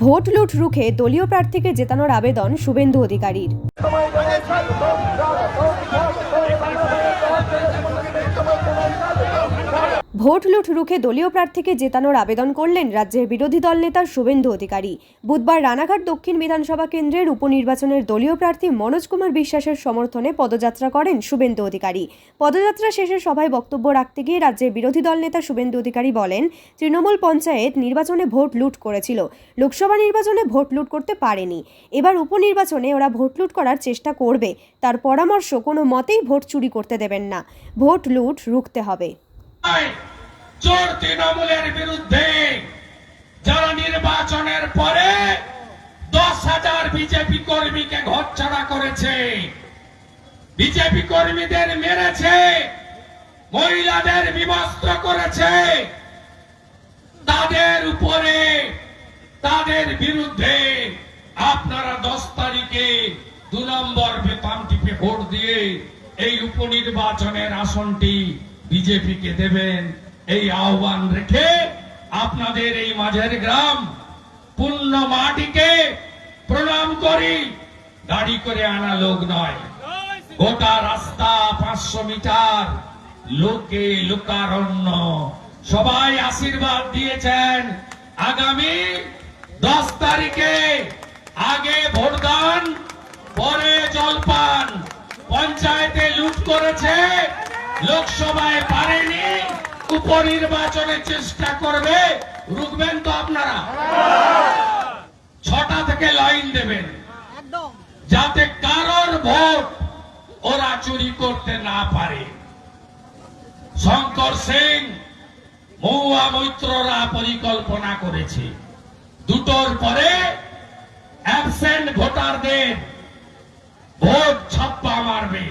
Vote লুট রুখে দলীয় প্রার্থীকে জেতানোর আবেদন শুভেন্দু অধিকারীর। ভোট লুট রুখে দলীয় প্রার্থীকে জেতানোর আবেদন করলেন রাজ্যের বিরোধী দল নেতা শুভেন্দু অধিকারী। বুধবার রানাঘাট দক্ষিণ বিধানসভা কেন্দ্রের উপনির্বাচনের দলীয় প্রার্থী মনোজ কুমার বিশ্বাসের সমর্থনে পদযাত্রা করেন শুভেন্দু অধিকারী। পদযাত্রা শেষে সভায় বক্তব্য রাখতে গিয়ে রাজ্যের বিরোধী দল নেতা শুভেন্দু অধিকারী বলেন, তৃণমূল পঞ্চায়েত নির্বাচনে ভোট লুট করেছিল। লোকসভা নির্বাচনে ভোট লুট করতে পারেনি। এবার উপনির্বাচনে ওরা ভোট লুট করার চেষ্টা করবে। তার পরামর্শ, কোনো মতেই ভোট চুরি করতে দেবেন না। ভোট লুট রুখতে হবে। চোর তৃণমূলের বিরুদ্ধে যারা নির্বাচনের পরে দশ হাজার বিজেপি কর্মীকে ঘরছাড়া করেছে, বিজেপি কর্মীদের মেরেছে, মহিলাদের বিবস্ত্র করেছে, তাদের উপরে, তাদের বিরুদ্ধে আপনারা দশ তারিখে দু নম্বর বেতন টিপে ভোট দিয়ে এই উপনির্বাচনের আসনটি বিজেপিকে দেবেন এই আহ্বান রেখে আপনাদের এই মাঝের গ্রাম পূর্ণ মাটিকে প্রণাম করি। গাড়ি করে আনা লোক নয়। গোটা রাস্তা পাঁচশো মিটার। লোকে লোকারণ্য। সবাই আশীর্বাদ দিয়েছেন। আগামী দশ তারিখে আগে ভোটদান, পরে জলপান। পঞ্চায়েতে লুট করেছে লোকসভায় পারেনি উপনির্বাচনের চেষ্টা করবে, রুখবেন তো আপনারা। ছটা থেকে লাইন দেবেন। যাতে কারোর ভোট ওরা চুরি করতে না পারে। শঙ্কর সিং মহুয়া মৈত্ররা পরিকল্পনা করেছে। দুটোর পরে অ্যাবসেন্ট ভোটারদের ভোট ছাপ্পা মারবে।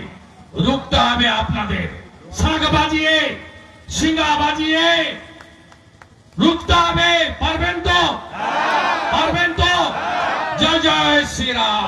রুখতে হবে আপনাদের। শাঁখ বাজিয়ে সিঙ্গা বাজিয়ে রুখতে হবে পারবেন তো? পারবেন তো? জয় জয় শ্রীরাম।